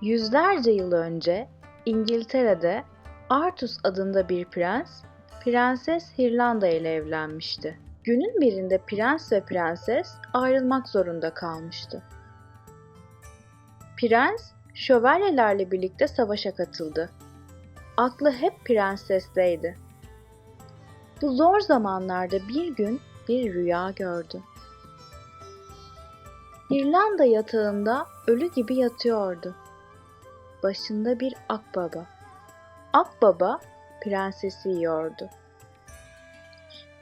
Yüzlerce yıl önce İngiltere'de Artus adında bir prens, Prenses Hirlanda ile evlenmişti. Günün birinde prens ve prenses ayrılmak zorunda kalmıştı. Prens, şövalyelerle birlikte savaşa katıldı. Aklı hep prensesteydi. Bu zor zamanlarda bir gün bir rüya gördü. İrlanda yatağında ölü gibi yatıyordu. Başında bir akbaba. Akbaba prensesi yiyordu.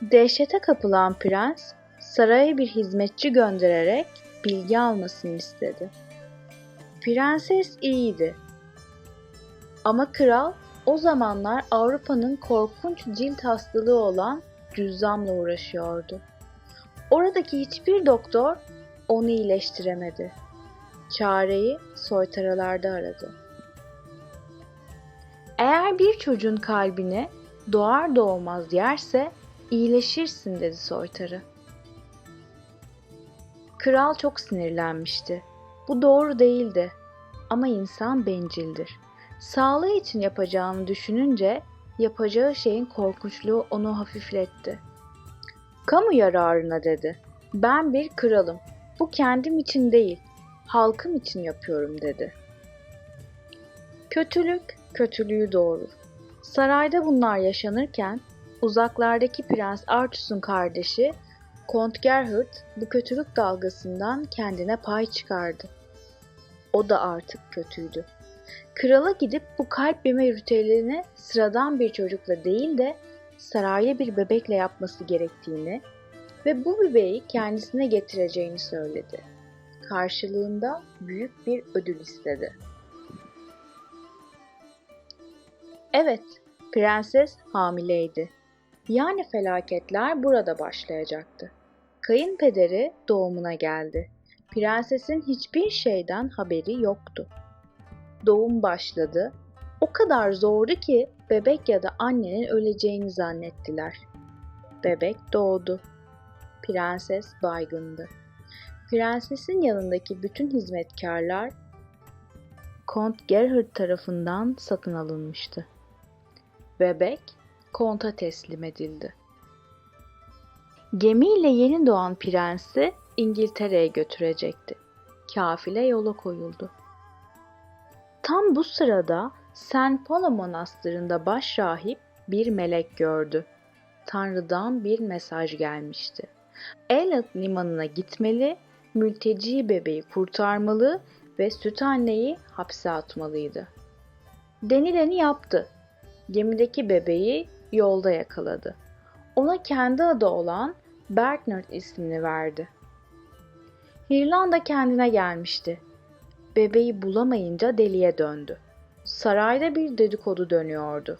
Dehşete kapılan prens saraya bir hizmetçi göndererek bilgi almasını istedi. Prenses iyiydi. Ama kral o zamanlar Avrupa'nın korkunç cilt hastalığı olan cüzzamla uğraşıyordu. Oradaki hiçbir doktor onu iyileştiremedi. Çareyi soytaralarda aradı. Eğer bir çocuğun kalbini doğar doğmaz yerse iyileşirsin dedi soytarı. Kral çok sinirlenmişti. Bu doğru değildi. Ama insan bencildir. Sağlığı için yapacağını düşününce yapacağı şeyin korkunçluğu onu hafifletti. Kamu yararına dedi. Ben bir kralım. Bu kendim için değil, halkım için yapıyorum dedi. Kötülük kötülüğü doğurur. Sarayda bunlar yaşanırken uzaklardaki Prens Artus'un kardeşi Kont Gerhard bu kötülük dalgasından kendine pay çıkardı. O da artık kötüydü. Krala gidip bu kalp yeme ritüelini sıradan bir çocukla değil de saraylı bir bebekle yapması gerektiğini ve bu bebeği kendisine getireceğini söyledi. Karşılığında büyük bir ödül istedi. Evet, prenses hamileydi. Yani felaketler burada başlayacaktı. Kayınpederi doğumuna geldi. Prensesin hiçbir şeyden haberi yoktu. Doğum başladı. O kadar zordu ki bebek ya da annenin öleceğini zannettiler. Bebek doğdu. Prenses baygındı. Prensesin yanındaki bütün hizmetkarlar Kont Gerhard tarafından satın alınmıştı. Bebek konta teslim edildi. Gemiyle yeni doğan prensi İngiltere'ye götürecekti. Kafile yola koyuldu. Tam bu sırada St. Paul Manastırı'nda baş rahip bir melek gördü. Tanrı'dan bir mesaj gelmişti. Elliot limanına gitmeli, mülteci bebeği kurtarmalı ve süt anneyi hapse atmalıydı. Denileni yaptı. Gemideki bebeği yolda yakaladı. Ona kendi adı olan Bernard ismini verdi. İrlanda kendine gelmişti. Bebeği bulamayınca deliye döndü. Sarayda bir dedikodu dönüyordu.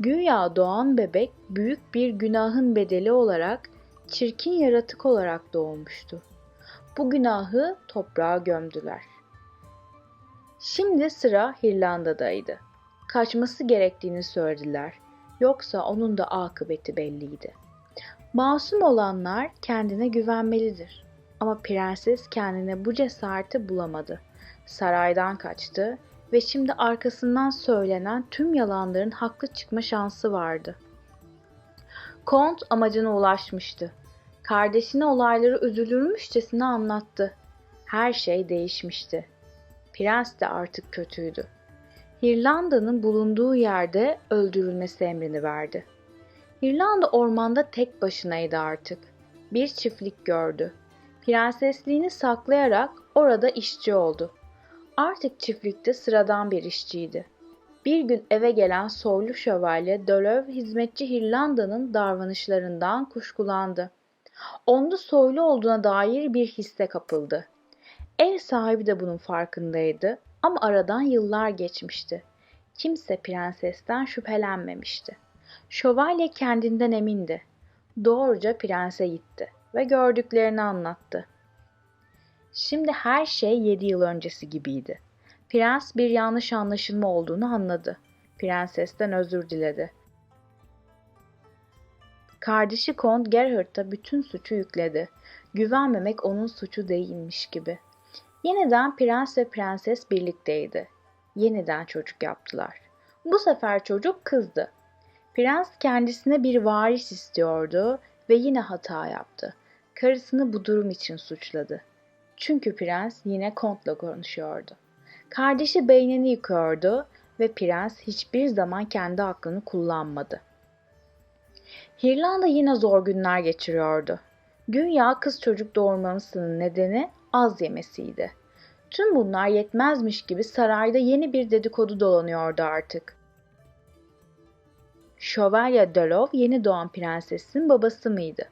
Güya doğan bebek büyük bir günahın bedeli olarak çirkin yaratık olarak doğmuştu. Bu günahı toprağa gömdüler. Şimdi sıra İrlanda'daydı. Kaçması gerektiğini söylediler. Yoksa onun da akıbeti belliydi. Masum olanlar kendine güvenmelidir. Ama prenses kendine bu cesareti bulamadı. Saraydan kaçtı ve şimdi arkasından söylenen tüm yalanların haklı çıkma şansı vardı. Kont amacına ulaşmıştı. Kardeşine olayları üzülürmüşçesine anlattı. Her şey değişmişti. Prens de artık kötüydü. İrlanda'nın bulunduğu yerde öldürülmesi emrini verdi. İrlanda ormanda tek başınaydı artık. Bir çiftlik gördü. Prensesliğini saklayarak orada işçi oldu. Artık çiftlikte sıradan bir işçiydi. Bir gün eve gelen soylu şövalye Dölöv hizmetçi İrlanda'nın davranışlarından kuşkulandı. Onda soylu olduğuna dair bir hisse kapıldı. Ev sahibi de bunun farkındaydı ama aradan yıllar geçmişti. Kimse prensesten şüphelenmemişti. Şövalye kendinden emindi. Doğruca prense gitti ve gördüklerini anlattı. Şimdi her şey yedi yıl öncesi gibiydi. Prens bir yanlış anlaşılma olduğunu anladı. Prensesten özür diledi. Kardeşi Kont Gerhard'a bütün suçu yükledi. Güvenmemek onun suçu değilmiş gibi. Yeniden prens ve prenses birlikteydi. yeniden çocuk yaptılar. Bu sefer çocuk kızdı. Prens kendisine bir varis istiyordu ve yine hata yaptı. Karısını bu durum için suçladı. Çünkü prens yine kontla konuşuyordu. Kardeşi beynini yıkıyordu ve prens hiçbir zaman kendi aklını kullanmadı. Hirlanda yine zor günler geçiriyordu. Güya kız çocuk doğurmamasının nedeni az yemesiydi. Tüm bunlar yetmezmiş gibi sarayda yeni bir dedikodu dolanıyordu artık. Şövalye Delov yeni doğan prensesin babası mıydı?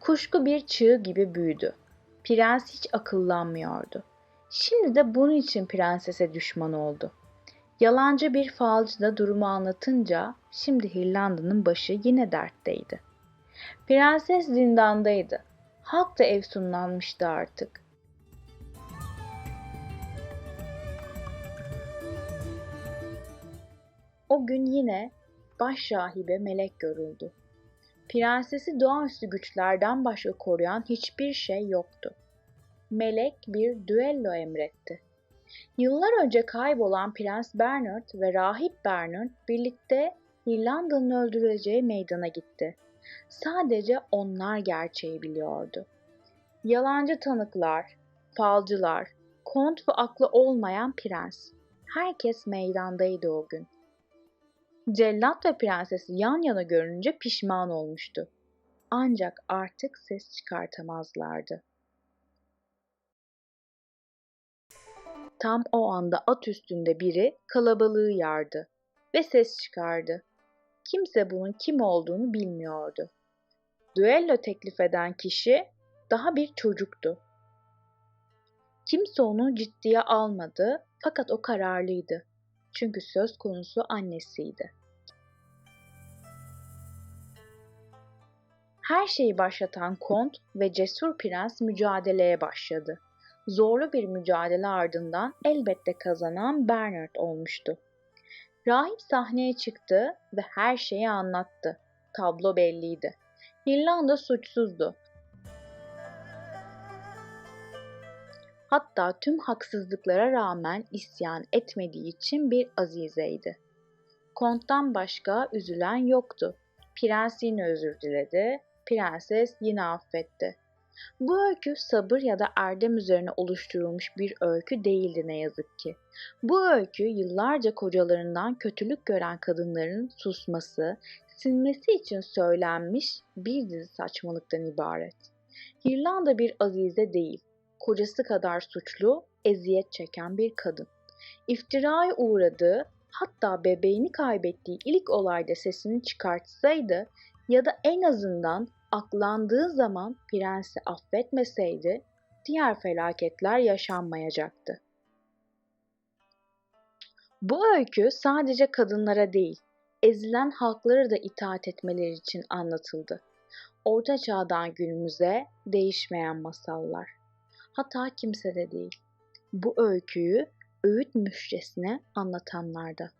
Kuşku bir çığ gibi büyüdü. Prens hiç akıllanmıyordu. Şimdi de bunun için prensese düşman oldu. Yalancı bir falcı da durumu anlatınca şimdi Hirlanda'nın başı yine dertteydi. Prenses zindandaydı. Halk da efsunlanmıştı artık. O gün yine baş rahibe melek görüldü. Prensesi doğaüstü güçlerden başka koruyan hiçbir şey yoktu. Melek bir düello emretti. Yıllar önce kaybolan Prens Bernard ve Rahip Bernard birlikte İrlanda'nın öldürüleceği meydana gitti. Sadece onlar gerçeği biliyordu. Yalancı tanıklar, falcılar, kont ve aklı olmayan prens. Herkes meydandaydı o gün. Cellat ve prensesi yan yana görünce pişman olmuştu. Ancak artık ses çıkartamazlardı. Tam o anda at üstünde biri kalabalığı yardı ve ses çıkardı. Kimse bunun kim olduğunu bilmiyordu. Düello teklif eden kişi daha bir çocuktu. Kimse onu ciddiye almadı fakat o kararlıydı. Çünkü söz konusu annesiydi. Her şeyi başlatan kont ve cesur prens mücadeleye başladı. Zorlu bir mücadele ardından elbette kazanan Bernard olmuştu. Rahip sahneye çıktı ve her şeyi anlattı. Tablo belliydi. İrlanda suçsuzdu. Hatta tüm haksızlıklara rağmen isyan etmediği için bir azizeydi. Konttan başka üzülen yoktu. Prens yine özür diledi, prenses yine affetti. Bu öykü sabır ya da erdem üzerine oluşturulmuş bir öykü değildi ne yazık ki. Bu öykü yıllarca kocalarından kötülük gören kadınların susması, sinmesi için söylenmiş bir dizi saçmalıktan ibaret. İrlanda bir azize değil, kocası kadar suçlu, eziyet çeken bir kadın. İftiraya uğradığı, hatta bebeğini kaybettiği ilk olayda sesini çıkartsaydı ya da en azından aklandığı zaman prensi affetmeseydi diğer felaketler yaşanmayacaktı. Bu öykü sadece kadınlara değil, ezilen halklara da itaat etmeleri için anlatıldı. Orta çağdan günümüze değişmeyen masallar. Hata kimse de değil. Bu öyküyü öğüt müşresine anlatanlarda.